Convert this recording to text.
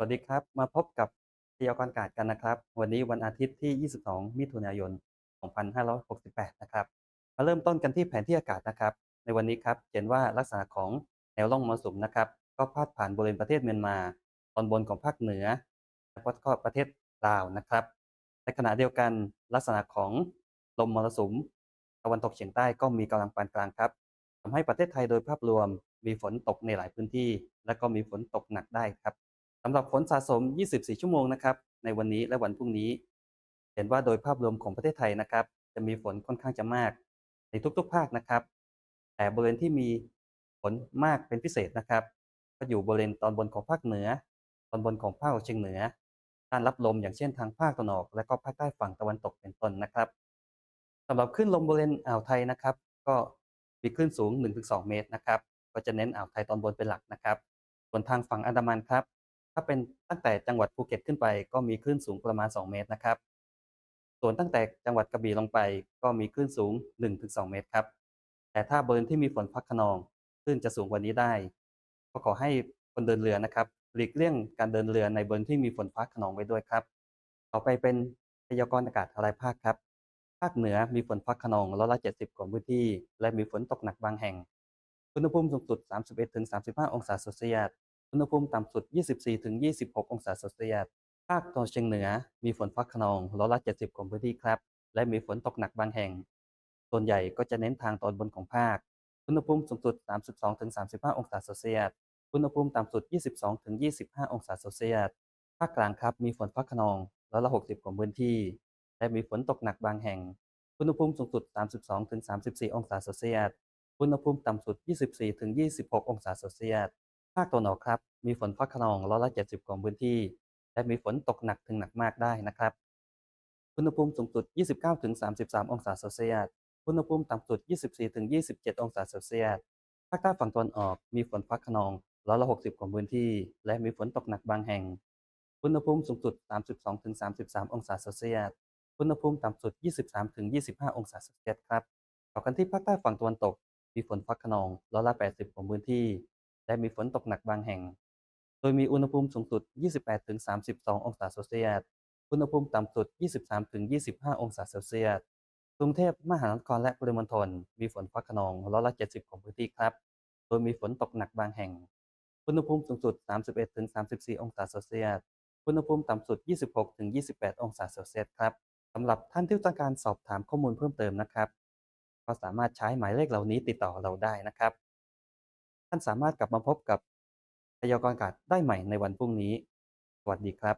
สวัสดีครับ มาพบกับพยากรณ์อากาศกันนะครับ วันนี้วันอาทิตย์ที่ 22 มิถุนายน 2568 นะครับ มาเริ่มต้นกันที่แผนที่อากาศนะครับ ในวันนี้ครับเห็นว่าลักษณะของแนวร่องมรสุมนะครับ ก็พาดผ่านบริเวณประเทศเมียนมา ตอนบนของภาคเหนือแล้วก็ประเทศลาวนะครับ ในขณะเดียวกันลักษณะของลมมรสุมตะวันตกเฉียงใต้ก็มีกำลังปานกลางครับทำให้ประเทศไทยโดยภาพรวมมีฝนตกในหลายพื้นที่ และก็มีฝนตกหนักได้ครับ สำหรับฝนสะสม 24 ชั่วโมงนะครับ ในวันนี้และวันพรุ่งนี้ เห็นว่าโดยภาพรวมของประเทศไทยนะครับ จะมีฝนค่อนข้างจะมาก ในทุกๆ ภาคนะครับ แต่บริเวณที่มีฝนมากเป็นพิเศษนะครับ ก็อยู่บริเวณตอนบนของภาคเหนือ ตอนบนของภาคเฉียงเหนือด้านรับลมอย่างเช่นทางภาคตะวันออก และก็ภาคใต้ฝั่งตะวันตกเป็นต้นนะครับสำหรับคลื่นลมบริเวณอ่าวไทยนะครับ ก็มีคลื่นสูง 1-2 เมตรนะครับ ก็จะเน้นอ่าวไทยตอนบนเป็นหลักนะครับ ส่วนทางฝั่งอันดามันครับ ถ้าเป็นตั้งแต่จังหวัดภูเก็ตขึ้นไป ก็มีคลื่นสูงประมาณ 2 เมตรนะครับ ส่วนตั้งแต่จังหวัดกระบี่ลงไปก็มีคลื่นสูง 1-2 เมตรครับ แต่ถ้าบริเวณที่มีฝนพักขนองคลื่นจะสูงกว่านี้ได้ ก็ขอให้คนเดินเรือนะครับหลีกเลี่ยงการเดินเรือในบริเวณที่มีฝนฟ้าขนองไว้ด้วยครับ ต่อไปเป็นพยากรณ์อากาศรายภาคครับ ภาคเหนือมีฝนฟ้าขนองร้อยละ 70 ของพื้นที่ และมีฝนตกหนักบางแห่ง อุณหภูมิสูงสุด 31-35 องศาเซลเซียส อุณหภูมิต่ำสุด 24-26 องศาเซลเซียส ภาคตะวันเฉียงเหนือ มีฝนฟ้าขนองร้อยละ70 ของพื้นที่ครับ และมีฝนตกหนักบางแห่ง ส่วนใหญ่ก็จะเน้นทางตอนบนของภาค อุณหภูมิสูงสุด 32-35 องศาเซลเซียส อุณหภูมิต่ำสุด 22-25 องศาเซลเซียส ภาคกลางครับ มีฝนฟ้าขนองร้อยละ60 ของพื้นที่ และมีฝนตกหนักบางแห่ง อุณหภูมิสูงสุด 32-34 องศาเซลเซียส อุณหภูมิต่ำสุด 24-26 องศาเซลเซียส ภาคตะวันออกครับ มีฝนฟ้าขนองร้อยละ70ของพื้นที่ และมีฝนตกหนักถึงหนักมากได้นะครับ อุณหภูมิสูงสุด 29-33 องศาเซลเซียส อุณหภูมิต่ำสุด 24-27 องศาเซลเซียส ภาคใต้ฝั่งตะวันออกมีฝนฟ้าขนองร้อยละ60 ของพื้นที่ และมีฝนตกหนักบางแห่ง อุณหภูมิสูงสุด 32-33 องศาเซลเซียส อุณหภูมิต่ำสุด 23-25 องศาเซลเซียสครับต่อกันที่ภาคใต้ฝั่งตะวันตก มีฝนฟ้าขนองร้อยละ80 ของพื้นที่ และมีฝนตกหนักบางแห่ง โดยมีอุณหภูมิสูงสุด 28-32 องศาเซลเซียส อุณหภูมิต่ำสุด 23-25 องศาเซลเซียส กรุงเทพมหานครและปริมณฑลมีฝนฟ้าขนองร้อยละ 70 ของพื้นที่ครับ โดยมีฝนตกหนักบางแห่ง อุณหภูมิสูงสุด 31-34 องศาเซลเซียส อุณหภูมิต่ำสุด 26-28 องศาเซลเซียสครับสำหรับท่านที่ต้องการสอบถามข้อมูลเพิ่มเติมนะครับ ก็สามารถใช้หมายเลขเหล่านี้ติดต่อเราได้นะครับ ท่านสามารถกลับมาพบกับพยากรณ์อากาศได้ใหม่ในวันพรุ่งนี้ สวัสดีครับ